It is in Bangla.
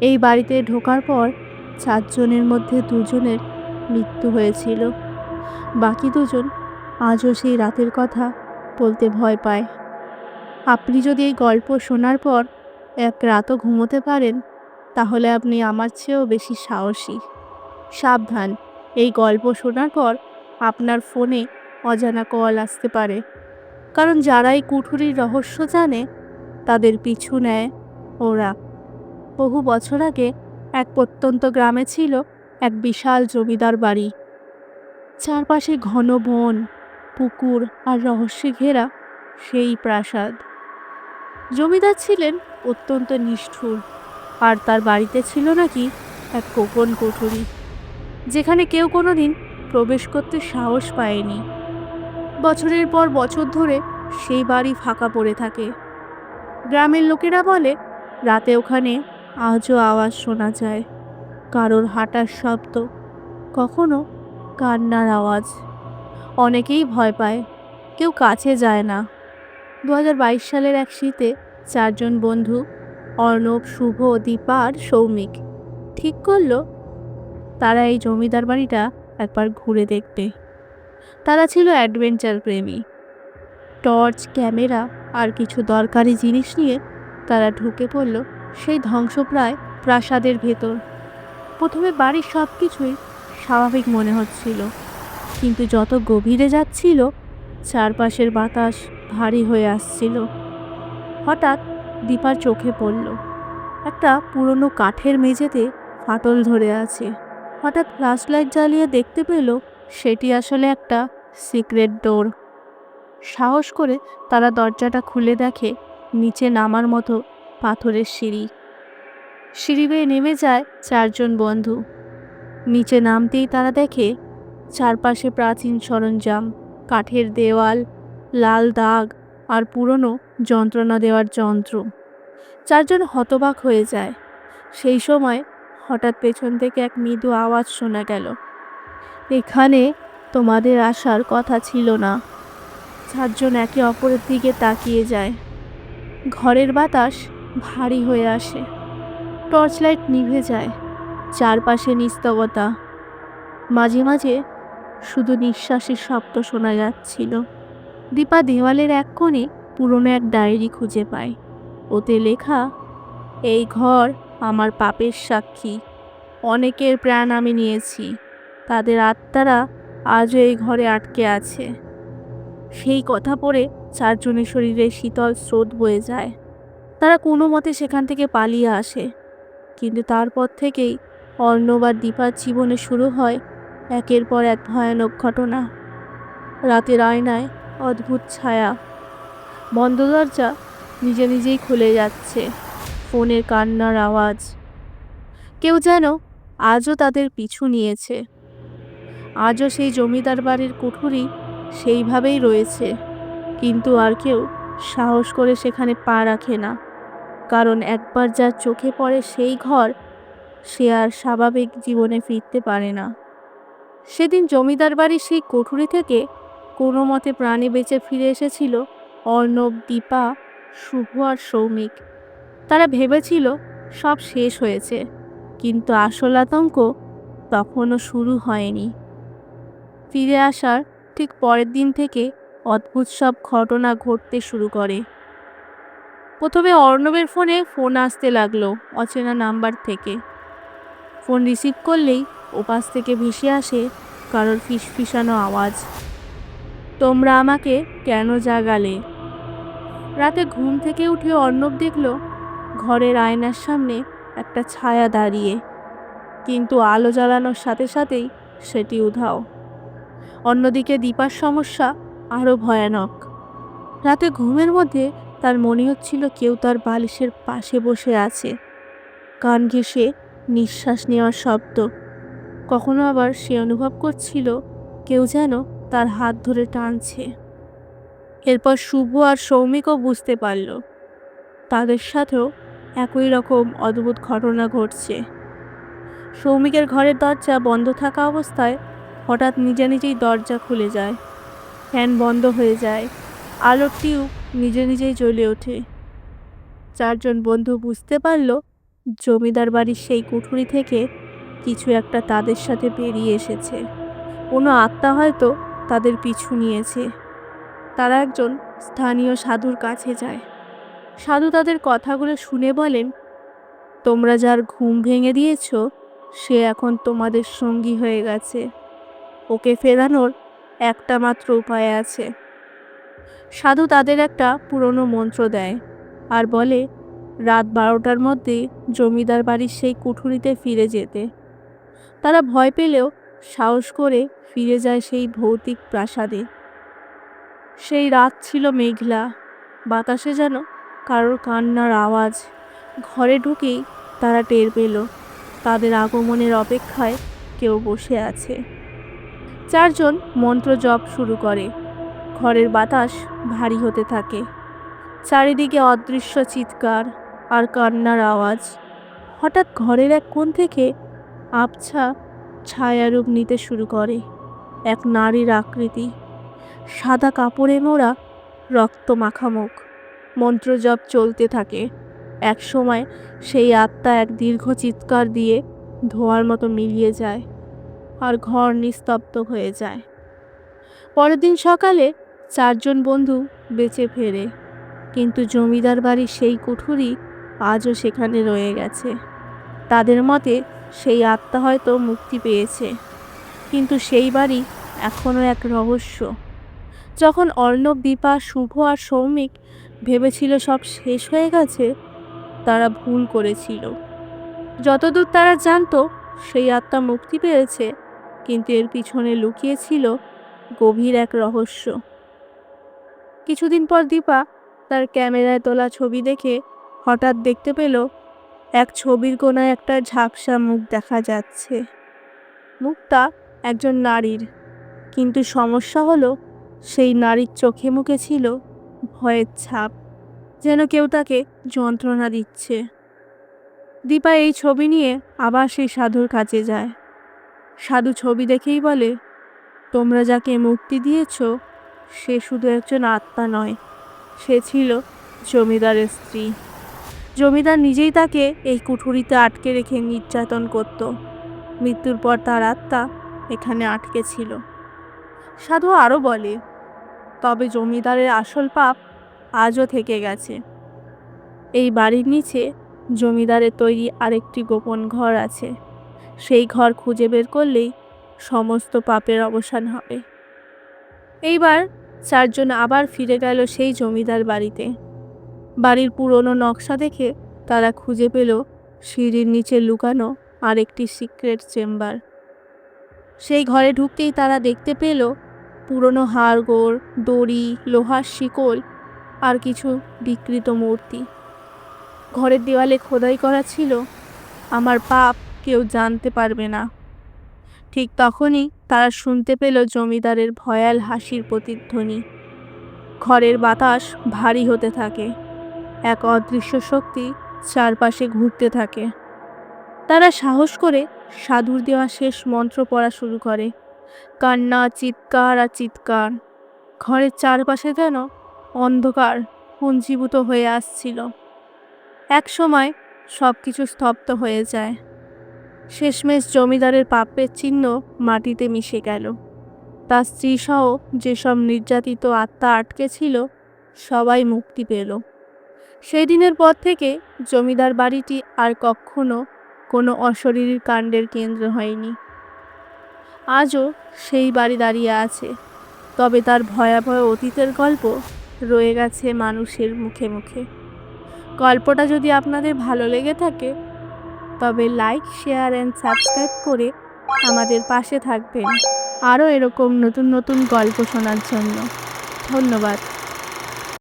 এই বাড়িতে ঢোকার পর চারজনের মধ্যে দুজনের মৃত্যু হয়েছিল। বাকি দুজন আজও সেই রাতের কথা বলতে ভয় পায়। আপনি যদি এই গল্প শোনার পর এক রাতও ঘুমোতে পারেন, তাহলে আপনি আমার চেয়েও বেশি সাহসী। সাবধান, এই গল্প শোনার পর আপনার ফোনে অজানা কল আসতে পারে। কারণ যারা এই কুঠুরির রহস্য জানে, তাদের পিছু নেয় ওরা। বহু বছর আগে এক প্রত্যন্ত গ্রামে ছিল এক বিশাল জমিদার বাড়ি। চারপাশে ঘন বন, পুকুর আর রহস্যে ঘেরা সেই প্রাসাদ। জমিদার ছিলেন অত্যন্ত নিষ্ঠুর, আর তার বাড়িতে ছিল নাকি এক গোপন কুঠুরি, যেখানে কেউ কোনো দিন প্রবেশ করতে সাহস পায়নি। বছরের পর বছর ধরে সেই বাড়ি ফাঁকা পড়ে থাকে। গ্রামের লোকেরা বলে, রাতে ওখানে আজও আওয়াজ শোনা যায়। কারোর হাঁটার শব্দ, কখনো কান্নার আওয়াজ। অনেকেই ভয় পায়, কেউ কাছে যায় না। দু হাজার বাইশ সালের এক শীতে চারজন বন্ধু, অর্ণব, শুভ, দীপা আর সৌমিক, ঠিক করল তারা এই জমিদার বাড়িটা একবার ঘুরে দেখবে তারা ছিল অ্যাডভেঞ্চার প্রেমী। টর্চ, ক্যামেরা আর কিছু দরকারি জিনিস নিয়ে তারা ঢুকে পড়ল সেই ধ্বংসপ্রায় প্রাসাদের ভেতর। প্রথমে বাড়ির সব কিছুই স্বাভাবিক মনে হচ্ছিল, কিন্তু যত গভীরে যাচ্ছিল, চারপাশের বাতাস ভারী হয়ে আসছিল। হঠাৎ দীপার চোখে পড়ল, একটা পুরনো কাঠের মেঝেতে ফাটল ধরে আছে। হঠাৎ ফ্ল্যাশ লাইট জ্বালিয়ে দেখতে পেল, সেটি আসলে একটা সিক্রেট ডোর। সাহস করে তারা দরজাটা খুলে দেখে, নিচে নামার মতো পাথরের সিঁড়ি। সিঁড়ি বেয়ে নেমে যায় চারজন বন্ধু। নিচে নামতেই তারা দেখে চারপাশে প্রাচীন সরঞ্জাম, কাঠের দেওয়াল, লাল দাগ আর পুরনো যন্ত্রণা দেওয়ার যন্ত্র। চারজন হতবাক হয়ে যায়। সেই সময় হঠাৎ পেছন থেকে এক মৃদু আওয়াজ শোনা গেল। এখানে তোমাদের আসার কথা ছিল না। চারজন একে অপরের দিকে তাকিয়ে যায়। ঘরের বাতাস ভারী হয়ে আসে। টর্চ লাইট নিভে যায়, চারপাশে নিস্তবতা। মাঝে মাঝে শুধু নিঃশ্বাসের শব্দ শোনা যাচ্ছিল। দীপা দেওয়ালের এক কোণে পুরনো এক ডায়েরি খুঁজে পায়। ওতে লেখা, এই ঘর আমার পাপের সাক্ষী। অনেকের প্রাণ আমি নিয়েছি। তাদের আত্মারা আজও এই ঘরে আটকে আছে। সেই কথা পড়ে চারজনের শরীরে শীতল স্রোত বয়ে যায়। কোনো মতে সেখান থেকে পালিয়ে আসে। কিন্তু তারপর থেকেই অর্ণব আর দীপার জীবনে শুরু হয় একের পর এক ভয়ানক ঘটনা। রাতের আয়নায় অদ্ভুত ছায়া। বন্ধ দরজা নিজে নিজেই খুলে যাচ্ছে। ফোনের কান্নার আওয়াজ। কেউ যেন আজও তাদের পিছু নিয়েছে। আজও সেই জমিদার বাড়ির কুঠুরি সেইভাবেই রয়েছে। কিন্তু আর কেউ সাহস করে সেখানে পা রাখে না। কারণ একবার যার চোখে পড়ে সেই ঘর সে আর স্বাভাবিক জীবনে ফিরতে পারে না। সেদিন জমিদার বাড়ির সেই কুঠুরি থেকে কোনো মতে প্রাণে বেঁচে ফিরে এসেছিল অর্ণব, দীপা, শুভ আর সৌমিক। তারা ভেবেছিল সব শেষ হয়েছে, কিন্তু আসল আতঙ্ক তখনও শুরু হয়নি। ফিরে আসার ঠিক পরের দিন থেকে অদ্ভুত সব ঘটনা ঘটতে শুরু করে। প্রথমে অর্ণবের ফোনে ফোন আসতে লাগল অচেনা নাম্বার থেকে। ফোন রিসিভ করলেই ওপাশ থেকে ভেসে আসে কারোর ফিসফিসানো আওয়াজ। তোমরা আমাকে কেন জাগালে? রাতে ঘুম থেকে উঠে অর্ণব দেখল ঘরের আয়নার সামনে একটা ছায়া দাঁড়িয়ে, কিন্তু আলো জ্বালানোর সাথে সাথেই সেটি উধাও। অন্যদিকে দীপার সমস্যা আরও ভয়ানক। রাতে ঘুমের মধ্যে তার মনে হচ্ছিল কেউ তার বালিশের পাশে বসে আছে। কান ঘেঁষে নিঃশ্বাস নেওয়ার শব্দ। কখনো আবার সে অনুভব করছিল কেউ যেন তার হাত ধরে টানছে। এরপর শুভ আর সৌমিকও বুঝতে পারল। তাদের সাথেও একই রকম অদ্ভুত ঘটনা ঘটছে। সৌমিকের ঘরের দরজা বন্ধ থাকা অবস্থায় হঠাৎ নিজে নিজেই দরজা খুলে যায়। ফ্যান বন্ধ হয়ে যায়। আলোর টিউব নিজে নিজেই জ্বলে ওঠে। চারজন বন্ধু বুঝতে পারল, জমিদার বাড়ির সেই কুঠুরি থেকে কিছু একটা তাদের সাথে বেরিয়ে এসেছে। কোনো আত্মা হয়তো তাদের পিছু নিয়েছে। তারা একজন স্থানীয় সাধুর কাছে যায়। সাধু তাদের কথাগুলো শুনে বলেন, তোমরা যার ঘুম ভেঙে দিয়েছ, সে এখন তোমাদের সঙ্গী হয়ে গেছে। ওকে ফেরানোর একটা মাত্র উপায় আছে। সাধু তাদের একটা পুরনো মন্ত্র দেয় আর বলে, রাত বারোটার মধ্যে জমিদার বাড়ির সেই কুঠুরিতে ফিরে যেতে। তারা ভয় পেলেও সাহস করে ফিরে যায় সেই ভৌতিক প্রাসাদে। সেই রাত ছিল মেঘলা, বাতাসে যেন কারোর কান্নার আওয়াজ। ঘরে ঢুকেই তারা টের পেল, তাদের আগমনের অপেক্ষায় কেউ বসে আছে। চারজন মন্ত্র জপ শুরু করে। ঘরের বাতাস ভারী হতে থাকে। চারিদিকে অদৃশ্য চিৎকার আর কান্নার আওয়াজ। হঠাৎ ঘরের এক কোণ থেকে আবছা ছায়ারূপ নিতে শুরু করে এক নারীর আকৃতি। সাদা কাপড়ে মোড়া রক্ত মাখামুখ। মন্ত্রজপ চলতে থাকে। এক সময় সেই আত্মা এক দীর্ঘ চিৎকার দিয়ে ধোয়ার মতো মিলিয়ে যায় আর ঘর নিস্তব্ধ হয়ে যায়। পরের দিন সকালে চারজন বন্ধু বেঁচে ফেরে। কিন্তু জমিদার বাড়ির সেই কুঠুরি আজও সেখানে রয়ে গেছে। তাদের মতে সেই আত্মা হয়তো মুক্তি পেয়েছে। কিন্তু সেই বাড়ি এখনও এক রহস্য। যখন অর্ণব, দীপা, শুভ আর সৌমিক ভেবেছিল সব শেষ হয়ে গেছে, তারা ভুল করেছিল। যতদূর তারা জানতো, সেই আত্মা মুক্তি পেয়েছে, কিন্তু এর পিছনে লুকিয়েছিল গভীর এক রহস্য। কিছুদিন পর দীপা তার ক্যামেরায় তোলা ছবি দেখে হঠাৎ দেখতে পেল এক ছবির কোনায় একটা ঝাপসা মুখ দেখা যাচ্ছে। মুখটা একজন নারীর। কিন্তু সমস্যা হলো সেই নারীর চোখে মুখে ছিল ভয়ের ছাপ, যেন কেউ তাকে যন্ত্রণা দিচ্ছে। দীপা এই ছবি নিয়ে আবার সেই সাধুর কাছে যায়। সাধু ছবি দেখেই বলে, তোমরা যাকে মুক্তি দিয়েছ সে শুধু একজন আত্মা নয়, সে ছিল জমিদারের স্ত্রী। জমিদার নিজেই তাকে এই কুঠুরিতে আটকে রেখে নির্যাতন করত। মৃত্যুর পর তার আত্মা এখানে আটকে ছিল। সাধু আরও বলে, তবে জমিদারের আসল পাপ আজও থেকে গেছে। এই বাড়ির নিচে জমিদারের তৈরি আরেকটি গোপন ঘর আছে। সেই ঘর খুঁজে বের করলেই সমস্ত পাপের অবসান হবে। এইবার চারজন আবার ফিরে গেল সেই জমিদার বাড়িতে। বাড়ির পুরনো নকশা দেখে তারা খুঁজে পেল সিঁড়ির নিচে লুকানো আরেকটি সিক্রেট চেম্বার। সেই ঘরে ঢুকতেই তারা দেখতে পেল পুরনো হাড়গোড়, দড়ি, লোহার শিকল আর কিছু বিকৃত মূর্তি। ঘরের দেওয়ালে খোদাই করা ছিল, আমার পাপ কেউ জানতে পারবে না। ঠিক তখনই তারা শুনতে পেল জমিদারের ভয়াল হাসির প্রতিধ্বনি। ঘরের বাতাস ভারী হতে থাকে। এক অদৃশ্য শক্তি চারপাশে ঘুরতে থাকে। তারা সাহস করে সাধুর দেওয়া শেষ মন্ত্র পড়া শুরু করে। কান্না, চিৎকার আর চিৎকার। ঘরের চারপাশে যেন অন্ধকার, পুঞ্জীভূত হয়ে আসছিল। এক সময় সব কিছু স্তব্ধ হয়ে যায়। শেষমেশ জমিদারের পাপের চিহ্ন মাটিতে মিশে গেল। তার স্ত্রীসহ যেসব নির্যাতিত আত্মা আটকে ছিল, সবাই মুক্তি পেল। সেই দিনের পর থেকে জমিদার বাড়িটি আর কখনো কোনো অশরীরী কাণ্ডের কেন্দ্র হয়নি। আজও সেই বাড়ি দাঁড়িয়ে আছে, তবে তার ভয়াবহ অতীতের গল্প রয়ে গেছে মানুষের মুখে মুখে। গল্পটা যদি আপনাদের ভালো লেগে থাকে তবে লাইক, শেয়ার অ্যান্ড সাবস্ক্রাইব করে আমাদের পাশে থাকবেন। আরও এরকম নতুন নতুন গল্প শোনার জন্য। ধন্যবাদ।